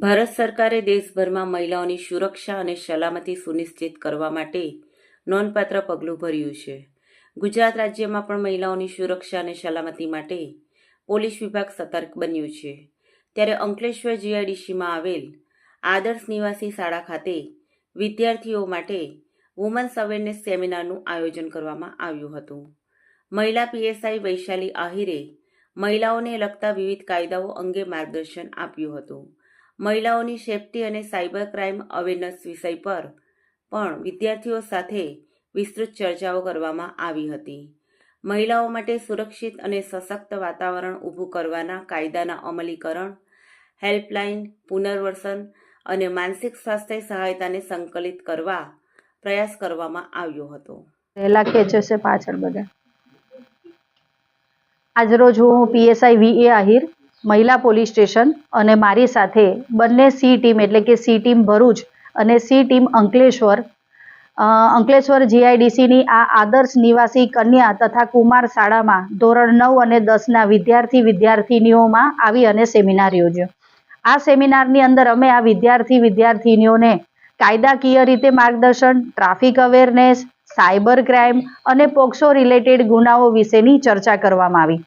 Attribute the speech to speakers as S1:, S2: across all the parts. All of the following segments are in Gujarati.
S1: ભારત સરકારે દેશભરમાં મહિલાઓની સુરક્ષા અને સલામતી સુનિશ્ચિત કરવા માટે નોંધપાત્ર પગલું ભર્યું છે. ગુજરાત રાજ્યમાં પણ મહિલાઓની સુરક્ષા અને સલામતી માટે પોલીસ વિભાગ સતર્ક બન્યું છે. ત્યારે અંકલેશ્વર જીઆઈડીસીમાં આવેલ આદર્શ નિવાસી શાળા ખાતે વિદ્યાર્થીઓ માટે વુમન્સ અવેરનેસ સેમિનારનું આયોજન કરવામાં આવ્યું હતું. મહિલા પીએસઆઈ વૈશાલી આહિરે મહિલાઓને લગતા વિવિધ કાયદાઓ અંગે માર્ગદર્શન આપ્યું હતું. મહિલાઓની સેફટી અને સાયબર ક્રાઇમ અવેરનેસ વિષય પર પણ વિદ્યાર્થીઓ સાથે વિસ્તૃત ચર્ચાઓ કરવામાં આવી હતી. મહિલાઓ માટે સુરક્ષિત અને સશક્ત વાતાવરણ ઊભું કરવાના કાયદાના અમલીકરણ, હેલ્પલાઇન પુનર્વસન અને માનસિક સ્વાસ્થ્ય સહાયતાને સંકલિત કરવા પ્રયાસ કરવામાં આવ્યો હતો.
S2: પહેલા ખેંચે છે પાછળ બધા. આજરોજ હું પીએસઆઈ વી એ આહિર મહિલા પોલીસ સ્ટેશન અને મારી સાથે બંને સી ટીમ એટલે કે સી ટીમ ભરૂચ અને સી ટીમ અંકલેશ્વર અંકલેશ્વર જીઆઈડીસીની આ આદર્શ નિવાસી કન્યા તથા કુમાર શાળામાં ધોરણ નવ અને દસના વિદ્યાર્થી વિદ્યાર્થિનીઓમાં આવી અને સેમિનાર યોજ્યો. આ સેમિનારની અંદર અમે આ વિદ્યાર્થી વિદ્યાર્થિનીઓને કાયદાકીય રીતે માર્ગદર્શન, ટ્રાફિક અવેરનેસ, સાયબર ક્રાઇમ અને પોક્સો રિલેટેડ ગુનાઓ વિશેની ચર્ચા કરવામાં આવી.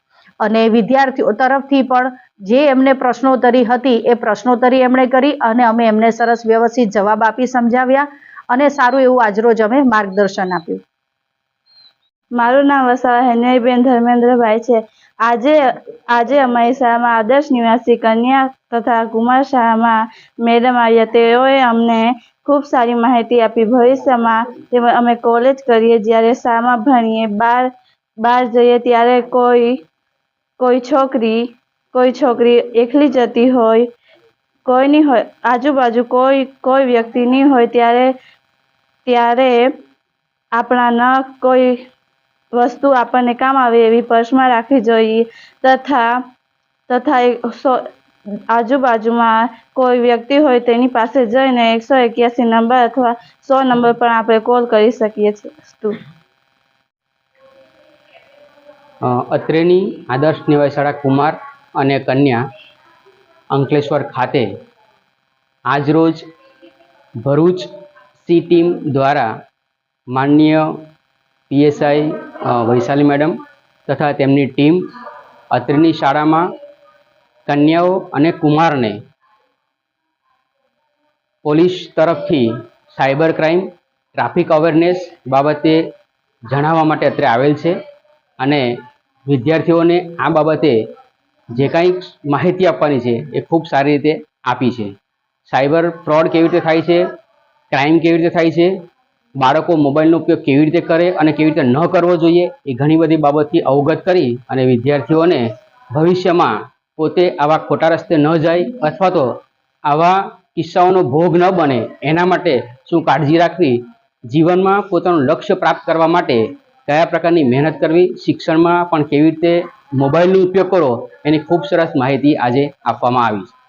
S2: અને વિદ્યાર્થીઓ તરફથી પણ જે એમને પ્રશ્નોત્તરી હતી એ પ્રશ્નોત્તરી એમણે કરી અને અમે એમને સરસ વ્યવસ્થિત જવાબ આપી સમજાવ્યા અને સારું એવું આજરોજ અમે માર્ગદર્શન આપ્યું.
S3: મારું નામ વસાવા હેનરીબેન ધર્મેન્દ્રભાઈ છે. આજે આજે અમારી શાળામાં આદર્શ નિવાસી કન્યા તથા કુમાર શાળામાં મેડમ આવ્યા. તેઓએ અમને ખૂબ સારી માહિતી આપી. ભવિષ્યમાં અમે કોલેજ કરીએ જ્યારે શાળામાં ભણીએ બહાર બહાર જઈએ ત્યારે કોઈ કોઈ છોકરી કોઈ છોકરી એકલી જતી હોય, કોઈની હોય, આજુબાજુ કોઈ કોઈ વ્યક્તિ નહીં હોય ત્યારે ત્યારે આપણા ન કોઈ વસ્તુ આપણને કામ આવે એવી પર્સમાં રાખવી જોઈએ. તથા તથા આજુબાજુમાં કોઈ વ્યક્તિ હોય તેની પાસે જઈને એકસો એક્યાસી નંબર અથવા સો નંબર પર આપણે કોલ કરી શકીએ છીએ.
S4: અત્રેની આદર્શ નિવાસી શાળા કુમાર અને કન્યા અંકલેશ્વર ખાતે આજરોજ ભરૂચ સી ટીમ દ્વારા માનનીય પીએસઆઈ વૈશાલી મેડમ તથા તેમની ટીમ અત્રેની શાળામાં કન્યાઓ અને કુમારને પોલીસ તરફથી સાયબર ક્રાઇમ, ટ્રાફિક અવેરનેસ બાબતે જણાવવા માટે અત્રે આવેલ છે અને વિદ્યાર્થીઓને આ બાબતે જે કાંઈ માહિતી આપવાની છે એ ખૂબ સારી રીતે આપી છે. સાયબર ફ્રોડ કેવી રીતે થાય છે? ક્રાઇમ કેવી રીતે થાય છે? બાળકો મોબાઈલનો ઉપયોગ કેવી રીતે કરે અને કેવી રીતે ન કરવો જોઈએ એ ઘણી બધી બાબતથી અવગત કરી અને વિદ્યાર્થીઓને ભવિષ્યમાં પોતે આવા ખોટા રસ્તે ન જાય અથવા તો આવા કિસ્સાઓનો ભોગ ન બને એના માટે શું કાળજી રાખવી? જીવનમાં પોતાનું લક્ષ્ય પ્રાપ્ત કરવા માટે કયા પ્રકારની મહેનત કરવી, શિક્ષણમાં પણ કેવી રીતે મોબાઈલનો ઉપયોગ કરવો, એની ખૂબ સરસ માહિતી આજે આપવામાં આવી છે.